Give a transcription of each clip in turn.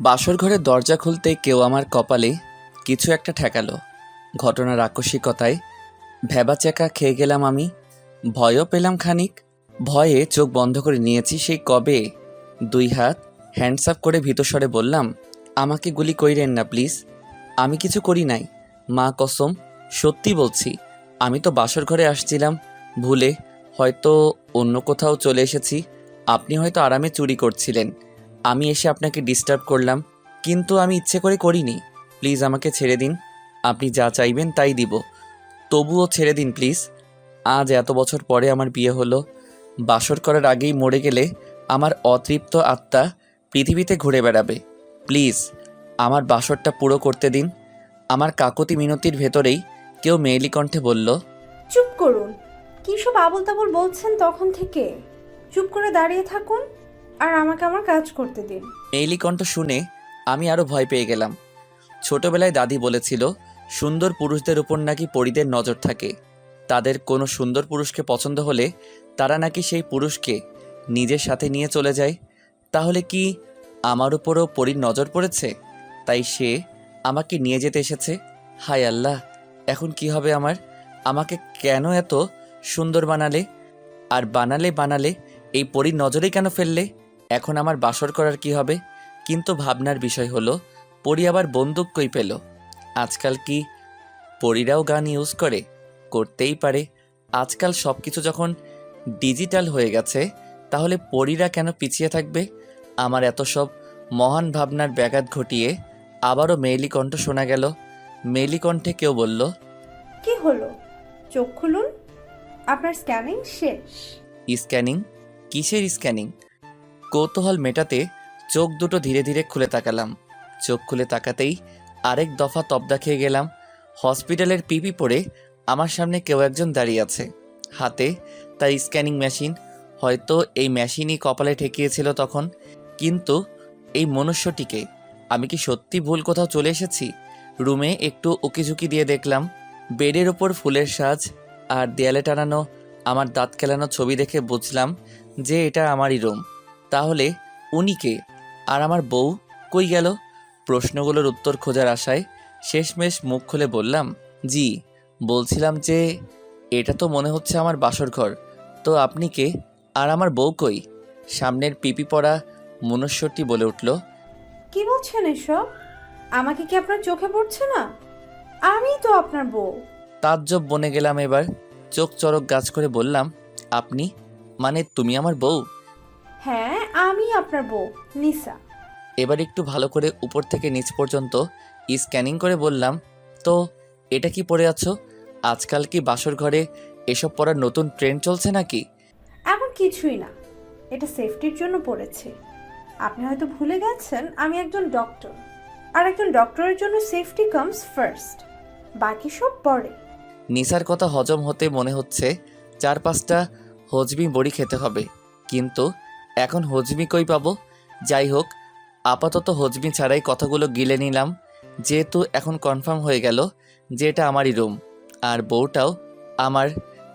বাসর ঘরের দরজা খুলতে কেউ আমার কপালে কিছু একটা ঠেকালো। ঘটনার আকস্মিকতায় ভ্যাবাচ্যাকা খেয়ে গেলাম আমি। ভয়ও পেলাম খানিক। ভয়ে চোখ বন্ধ করে নিয়েছি সেই কবে দুই হাত হ্যান্ডস আপ করে ভিতস্বরে বললাম, আমাকে গুলি কইরেন না প্লিজ আমি কিছু করি নাই। মা কসম, সত্যি বলছি, আমি তো বাসর ঘরে আসছিলাম। ভুলে হয়তো অন্য কোথাও চলে এসেছি। আপনি হয়তো আরামে চুরি করছিলেন। আমি এসে আপনাকে ডিস্টার্ব করলাম, কিন্তু আমি ইচ্ছে করে করিনি। প্লিজ আমাকে ছেড়ে দিন। আপনি যা চাইবেন তাই দিব। তবুও ছেড়ে দিন প্লিজ আজ এত বছর পরে আমার বিয়ে হলো। বাসর করার আগেই মরে গেলে আমার অতৃপ্ত আত্মা পৃথিবীতে ঘুরে বেড়াবে। প্লিজ আমার বাসরটা পুরো করতে দিন। আমার কাকতি মিনতির ভেতরেই কেউ মেয়েলি কণ্ঠে বলল, চুপ করুন। কি সব আবল তাবল বলছেন তখন থেকে? চুপ করে দাঁড়িয়ে থাকুন। আর আমাকে আমার কাজ করতে দিন। মেইলি কণ্ঠ শুনে আমি আরও ভয় পেয়ে গেলাম। ছোটবেলায় দাদি বলেছিল, সুন্দর পুরুষদের উপর নাকি পরিদের নজর থাকে। তাদের কোনো সুন্দর পুরুষকে পছন্দ হলে তারা নাকি সেই পুরুষকে নিজের সাথে নিয়ে চলে যায়। তাহলে কি আমার উপরও পরীর নজর পড়েছে? তাই সে আমাকে নিয়ে যেতে এসেছে। হায় আল্লাহ, এখন কি হবে আমার? আমাকে কেন এত সুন্দর বানালে? আর বানালে বানালে এই পরীর নজরেই কেন ফেললে? এখন আমার বাসর করার কি হবে? কিন্তু ভাবনার বিষয় হলো পরি আবার বন্দুক কই পেল? আজকাল কি পরীরাও গান ইউজ করে? করতেই পারে। আজকাল সব কিছু যখন ডিজিটাল হয়ে গেছে তাহলে পরীরা কেন পিছিয়ে থাকবে? আমার এত সব মহান ভাবনার ব্যাঘাত ঘটিয়ে আবারও মেইলি কণ্ঠ শোনা গেল। মেইলি কণ্ঠে কেউ বলল কি হলো? চোখ খুলুন। আপনার স্ক্যানিং শেষ। স্ক্যানিং কিসের স্ক্যানিং কৌতূহল মেটাতে চোখ দুটো ধীরে ধীরে খুলে তাকালাম। চোখ খুলে তাকাতেই আরেক দফা তবদা খেয়ে গেলাম। হসপিটালের পিপি পরে আমার সামনে কেউ একজন দাঁড়িয়ে আছে। হাতে তার স্ক্যানিং মেশিন। হয়তো এই মেশিনই কপালে ঠেকিয়েছিল তখন। কিন্তু এই মনুষ্যটিকে আমি কি সত্যি ভুল কোথাও চলে এসেছি? রুমে একটু উকিঝুঁকি দিয়ে দেখলাম, বেডের ওপর ফুলের সাজ আর দেয়ালে টানানো আমার দাঁত খেলানো ছবি দেখে বুঝলাম যে এটা আমারই রুম। তাহলে উনি কে? আর আমার বউ কই গেল? প্রশ্নগুলোর উত্তর খোঁজার আশায় শেষমেশ মুখ খুলে বললাম জি বলছিলাম যে এটা তো মনে হচ্ছে আমার বাসর ঘর। তো আপনি কে? আর আমার বউ কই? সামনের পিপি পড়া মনুষ্যটি বলে উঠল কি বলছেন এসব? আমাকে কি আপনার চোখে পড়ছে না? আমি তো আপনার বউ। তাজ্জব বনে গেলাম এবার চোখ চরক গাছ করে বললাম আপনি? মানে তুমি আমার বউ? হ্যাঁ আমি আপনার বউ নিসা। এবার একটু ভালো করে উপর থেকে নিচ পর্যন্ত স্ক্যানিং করে বললাম তো এটা কি পরে আছো? আজকাল কি বাসর ঘরে এসব পরার নতুন ট্রেন্ড চলছে নাকি? এমন কিছুই না। এটা সেফটির জন্য পড়েছে আপনি হয়তো ভুলে গেছেন আমি একজন ডক্টর আর একজন ডক্টরের জন্য সেফটি কামস ফার্স্ট বাকি সব পরে। নিসার কথা হজম হতে মনে হচ্ছে চার পাঁচটা হজমি বড়ি খেতে হবে। কিন্তু এখন হজমি কই পাবো? যাই হোক আপাতত হজমি ছাড়াই কথাগুলো গিলে নিলাম। যেহেতু এখন কনফার্ম হয়ে গেল যে এটা আমারই রুম আর বউটাও আমার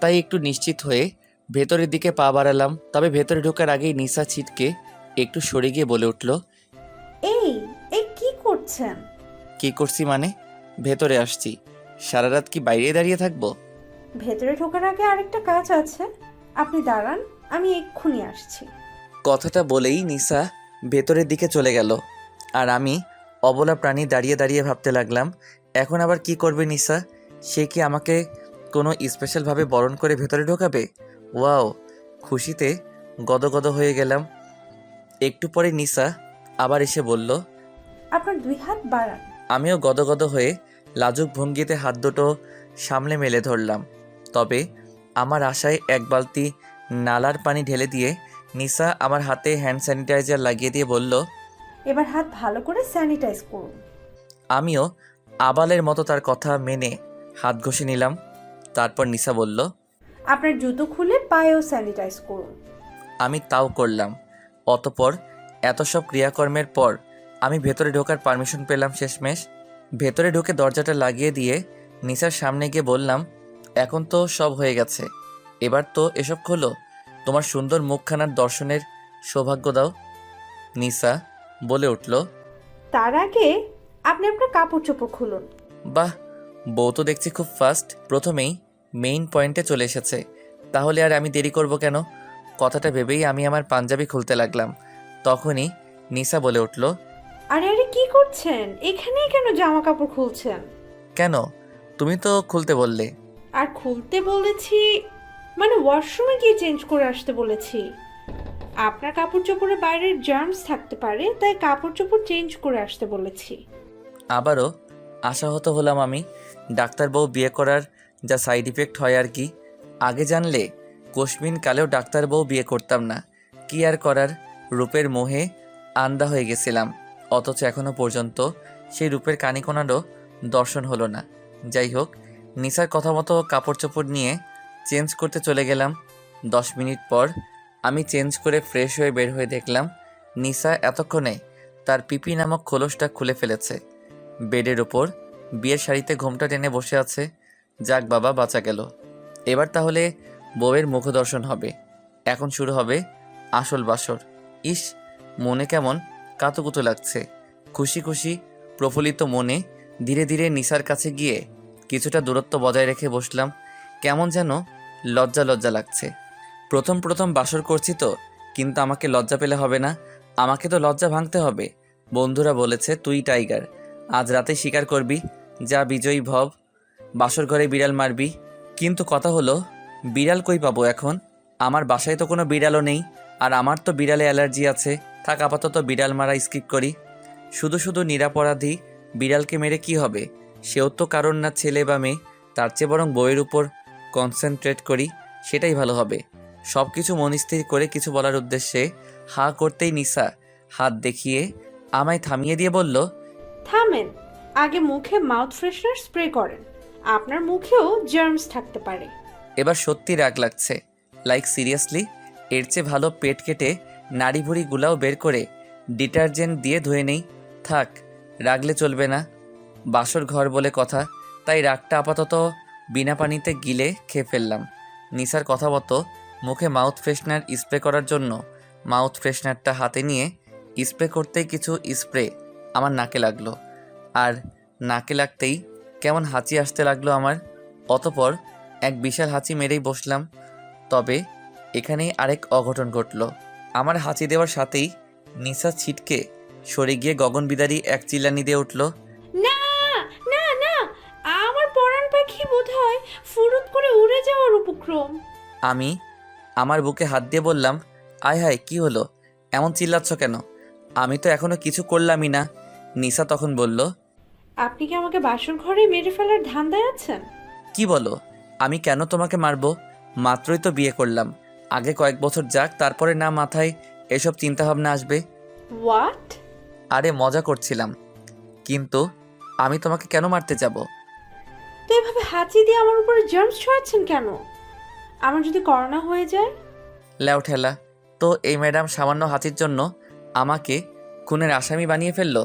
তাই একটু নিশ্চিত হয়ে ভেতরের দিকে পা বাড়ালাম। তবে ভেতরে ঢোকার আগেই নিসা ছিটকে একটু সরে গিয়ে বলে উঠল এই এই কি করছেন? কি করছি মানে? ভেতরে আসছি। সারা রাত কি বাইরে দাঁড়িয়ে থাকব? ভেতরে ঢোকার আগে আরেকটা কাজ আছে। আপনি দাঁড়ান আমি এক্ষুনি আসছি। কথাটা বলেই নিসা ভেতরের দিকে চলে গেল। আর আমি অবলা প্রাণী দাঁড়িয়ে দাঁড়িয়ে ভাবতে লাগলাম এখন আবার কি করবে নিসা? সে কি আমাকে কোনো স্পেশালভাবে বরণ করে ভেতরে ঢোকাবে? ওয়াও খুশিতে গদগদ হয়ে গেলাম। একটু পরে নিসা আবার এসে বলল আপনার দুই হাত বাড়ান। আমিও গদগদ হয়ে লাজুক ভঙ্গিতে হাত দুটো সামলে মেলে ধরলাম। তবে আমার আশায় এক বালতি নালার পানি ঢেলে দিয়ে নিসা আমার হাতে হ্যান্ড স্যানিটাইজার লাগিয়ে দিয়ে বলল এবার হাত ভালো করে স্যানিটাইজ করুন আমিও আবালের মতো তার কথা মেনে হাত ঘষে নিলাম। তারপর নিসা বলল আপনার জুতো খুলে পায়েও স্যানিটাইজ করুন। আমি তাও করলাম। অতপর এত সব ক্রিয়াকর্মের পর আমি ভেতরে ঢোকার পারমিশন পেলাম শেষমেশ। ভেতরে ঢুকে দরজাটা লাগিয়ে দিয়ে নিসার সামনে গিয়ে বললাম এখন তো সব হয়ে গেছে। এবার তো এসব খোলো। তোমার সুন্দর মুখখানার দর্শনের সৌভাগ্য দাও নিসা বলে উঠল। তার আগে আপনি আপনার কাপড় চোপড় খুলুন। বাহ বউ তো দেখছি খুব ফাস্ট প্রথমেই মেইন পয়েন্টে চলে এসেছে। তাহলে আর আমি দেরি করব কেন? কথাটা ভেবেই আমি আমার পাঞ্জাবি খুলতে লাগলাম। তখনই নিসা বলে উঠল আরে আরে কি করছেন? এখানেই কেন জামা কাপড় খুলছেন? কেন? তুমি তো খুলতে বললে। আর খুলতে বলেছি মানে ওয়াশরুমে গিয়ে চেঞ্জ করে আসতে বলেছি। আপনার কাপড় চোপড়ে বাইরের জার্মস থাকতে পারে, তাই কাপড় চোপড় চেঞ্জ করে আসতে বলেছি। আবারও আশাহত হলাম আমি। ডাক্তারবাবু বিয়ে করার যা সাইড ইফেক্ট হয় আর কি। আগে জানলে কোশমিন, কালেও ডাক্তারবাবু বিয়ে করতাম না। কি আর করার? রূপের মোহে আন্দা হয়ে গেছিলাম। অথচ এখনও পর্যন্ত সেই রূপের কানিকোনারও দর্শন হলো না। যাই হোক, নিসার কথা মতো কাপড় চোপড় নিয়ে চেঞ্জ করতে চলে গেলাম। দশ মিনিট পর আমি চেঞ্জ করে ফ্রেশ হয়ে বের হয়ে দেখলাম, নিসা এতক্ষণে তার পিপি নামক খোলসটা খুলে ফেলেছে। বেডের ওপর বিয়ের শাড়িতে ঘোমটা টেনে বসে আছে। যাক বাবা, বাঁচা গেল। এবার তাহলে বউয়ের মুখদর্শন হবে। এখন শুরু হবে আসল বাসর। ইস, মনে কেমন কাতুকুতু লাগছে। খুশি খুশি প্রফুল্লিত মনে ধীরে ধীরে নিসার কাছে গিয়ে কিছুটা দূরত্ব বজায় রেখে বসলাম। কেমন যেন লজ্জা লজ্জা লাগছে। প্রথম প্রথম বাসর করছি তো, কিন্তু আমাকে লজ্জা পেলে হবে না। আমাকে তো লজ্জা ভাঙতে হবে। বন্ধুরা বলেছে, তুই টাইগার, আজ রাতে শিকার করবি, যা বিজয়ী ভব, বাসর ঘরে বিড়াল মারবি। কিন্তু কথা হলো, বিড়াল কই পাবো এখন? আমার বাসায় তো কোনো বিড়ালও নেই, আর আমার তো বিড়ালে অ্যালার্জি আছে। থাক, আপাতত বিড়াল মারা স্কিপ করি। শুধু শুধু নিরাপরাধী, বিড়ালকে মেরে কি হবে? সেও তো কারণ না ছেলে বা মেয়ে, তার চেয়ে বরং বইয়ের উপর কনসেন্ট্রেট করি সেটাই ভালো হবে। সব কিছু মনস্থির করে কিছু বলার উদ্দেশ্যে হা করতেই নিসা হাত দেখিয়ে আমায় থামিয়ে দিয়ে বলল থামেন আগে মুখে মাউথ ফ্রেশনার স্প্রে করেন। আপনার মুখেও জার্মস থাকতে পারে। এবার সত্যি রাগ লাগছে। লাইক সিরিয়াসলি এর চেয়ে ভালো পেট কেটে নাড়ি ভুড়িগুলাও বের করে ডিটারজেন্ট দিয়ে ধুয়ে নেই। থাক রাগলে চলবে না। বাসর ঘর বলে কথা তাই রাগটা আপাতত বিনা পানিতে গিলে খেয়ে ফেললাম। নিসার কথা মতো মুখে মাউথ ফ্রেশনার স্প্রে করার জন্য মাউথ ফ্রেশনারটা হাতে নিয়ে স্প্রে করতেই কিছু স্প্রে আমার নাকে লাগল। আর নাকে লাগতেই কেমন হাঁচি আসতে লাগল আমার। অতপর এক বিশাল হাঁচি মেরেই বসলাম। তবে এখানেই আরেক অঘটন ঘটল। আমার হাঁচি দেওয়ার সাথেই নিসা ছিটকে সরে গিয়ে গগন বিদারী এক চিল্লানি দিয়ে উঠল। উপক্রম আমি? আমার বুকে হাত দিয়ে বললাম আয় হায় কি হলো? এমন চিল্লাচ্ছ কেন? আমি তো এখনও কিছু করলামই না। নিসা তখন বলল আপনি কি আমাকে বাসর ঘরে মেরে ফেলার ধান্দায় আছেন? কি বলো? আমি কেন তোমাকে মারবো? মাত্রই তো বিয়ে করলাম। আগে কয়েক বছর যাক তারপরে না মাথায় এসব চিন্তাভাবনা আসবে। হোয়াট আরে মজা করছিলাম। কিন্তু আমি তোমাকে কেন মারতে যাব? তো এভাবে হাঁচি দিয়ে আমার উপরে জার্মস ছড়াচ্ছেন কেন? আমার যদি করোনা হয়ে যায়? ল্যাও ঠেলা, তো এই ম্যাডাম সামান্য হাতির জন্য আমাকে খুনের আসামি বানিয়ে ফেলল?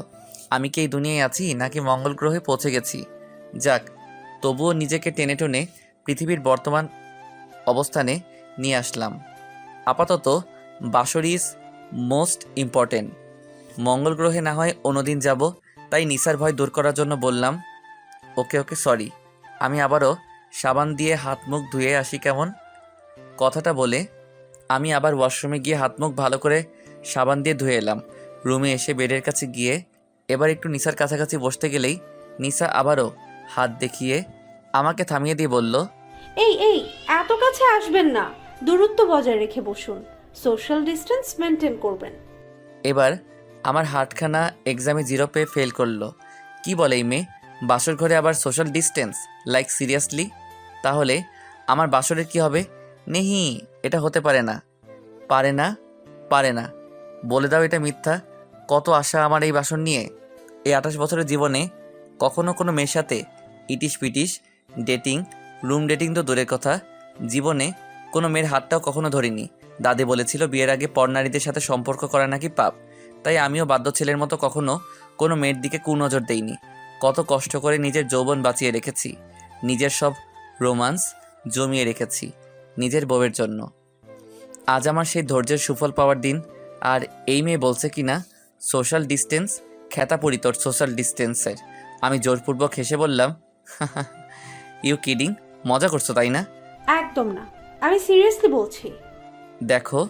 আমি কি এই দুনিয়ায় আছি নাকি মঙ্গল গ্রহে পৌঁছে গেছি? যাক, তবুও নিজেকে টেনে টেনে পৃথিবীর বর্তমান অবস্থানে নিয়ে আসলাম। আপাতত বাসর ইজ মোস্ট ইম্পর্টেন্ট। মঙ্গল গ্রহে না হয় অন্যদিন যাব, তাই নিসার ভয় দূর করার জন্য বললাম, ওকে ওকে, সরি। আমি আবারও সাবান দিয়ে হাত মুখ ধুয়ে আসি কেমন? কথাটা বলে আমি আবার ওয়াশরুমে গিয়ে হাত মুখ ভালো করে সাবান দিয়ে ধুয়ে এলাম। রুমে এসে বেডের কাছে গিয়ে এবার একটু নিসার কাছাকাছি বসতে গেলেই নিসা আবারও হাত দেখিয়ে আমাকে থামিয়ে দিয়ে বলল এই এই এত কাছে আসবেন না। দূরত্ব বজায় রেখে বসুন। সোশ্যাল ডিস্টেন্স মেনটেন করবেন। এবার আমার হাতখানা এক্সামে জিরো পেয়ে ফেল করল। কি বলে এই মেয়ে? বাসর ঘরে আবার সোশ্যাল ডিস্টেন্স লাইক সিরিয়াসলি তাহলে আমার বাসরের কি হবে? নেহি, এটা হতে পারে না। পারে না পারে না। বলে দাও এটা মিথ্যা। কত আশা আমার এই বাসন নিয়ে? এই আঠাশ বছরের জীবনে কখনো কোনো মেয়ের সাথে ইটিস পিটিস ডেটিং, রুম ডেটিং তো দূরের কথা। জীবনে কোনো মেয়ের হাতটাও কখনো ধরিনি। দাদি বলেছিল, বিয়ের আগে পরনারীদের সাথে সম্পর্ক করা নাকি পাপ। তাই আমিও বাধ্য ছেলের মতো কখনো কোনো মেয়ের দিকে কুনজর দেইনি। কত কষ্ট করে নিজের যৌবন বাঁচিয়ে রেখেছি। নিজের সব রোমান্স জমিয়ে রেখেছি। নিজের বউয়ের জন্য। আজ আমার সেই ধৈর্যের সুফল পাওয়ার দিন আর এই মেয়ে বলছে কি না সোশ্যাল ডিস্টেন্স খেতা পড়ি তোর সোশ্যাল ডিস্টেন্সের আমি জোরপূর্বক হেসে বললাম ইউ কিডিং মজা করছ তাই না? একদম না। আমি সিরিয়াসলি বলছি। দেখো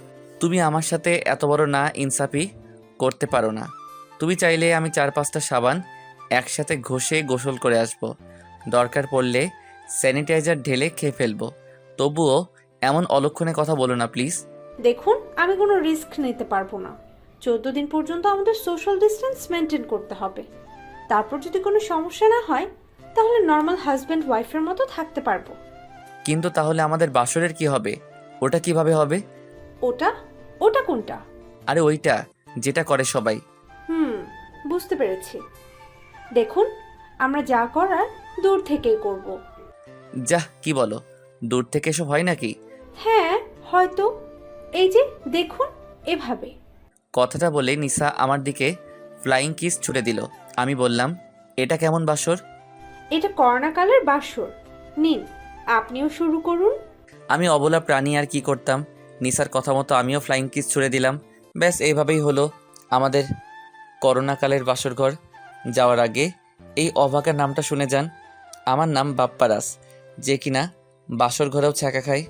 তুমি আমার সাথে এত বড় না ইনসাফি করতে পারো না। তুমি চাইলে আমি চার পাঁচটা সাবান একসাথে ঘষে গোসল করে আসব। দরকার পড়লে স্যানিটাইজার ঢেলে খেয়ে ফেলব। তবুও এমন অলক্ষণে কথা বলো না প্লিজ দেখুন আমি কোনো রিস্ক নিতে পারব না। চোদ্দ দিন পর্যন্ত আমাদের সোশ্যাল ডিস্টেন্স মেনটেন করতে হবে। তারপর যদি কোনো সমস্যা না হয় তাহলে নর্মাল হাজব্যান্ড ওয়াইফের মতো থাকতে পারব। কিন্তু তাহলে আমাদের বাসরের কি হবে? ওটা কীভাবে হবে? ওটা? ওটা কোনটা? আরে ওইটা যেটা করে সবাই। হুম বুঝতে পেরেছি। দেখুন আমরা যা করার দূর থেকেই করব। যাহ কি বলো? দূর থেকে এসব হয় নাকি? হ্যাঁ হয়তো। এই যে দেখুন এভাবে। কথাটা বলে নিসা আমার দিকে ফ্লাইং কিস ছুড়ে দিল। আমি বললাম এটা কেমন বাসর? এটা করোনাকালের বাসর। নিন আপনিও শুরু করুন। আমি অবলা প্রাণী আর কি করতাম? নিসার কথা মতো আমিও ফ্লাইং কিস ছুড়ে দিলাম। ব্যাস এইভাবেই হলো আমাদের করোনাকালের বাসরঘর যাওয়ার আগে এই অবাকার নামটা শুনে যান। আমার নাম বাপ্পারাস। যে কিনা বাসর ঘরেও ছ্যাঁকা খায়।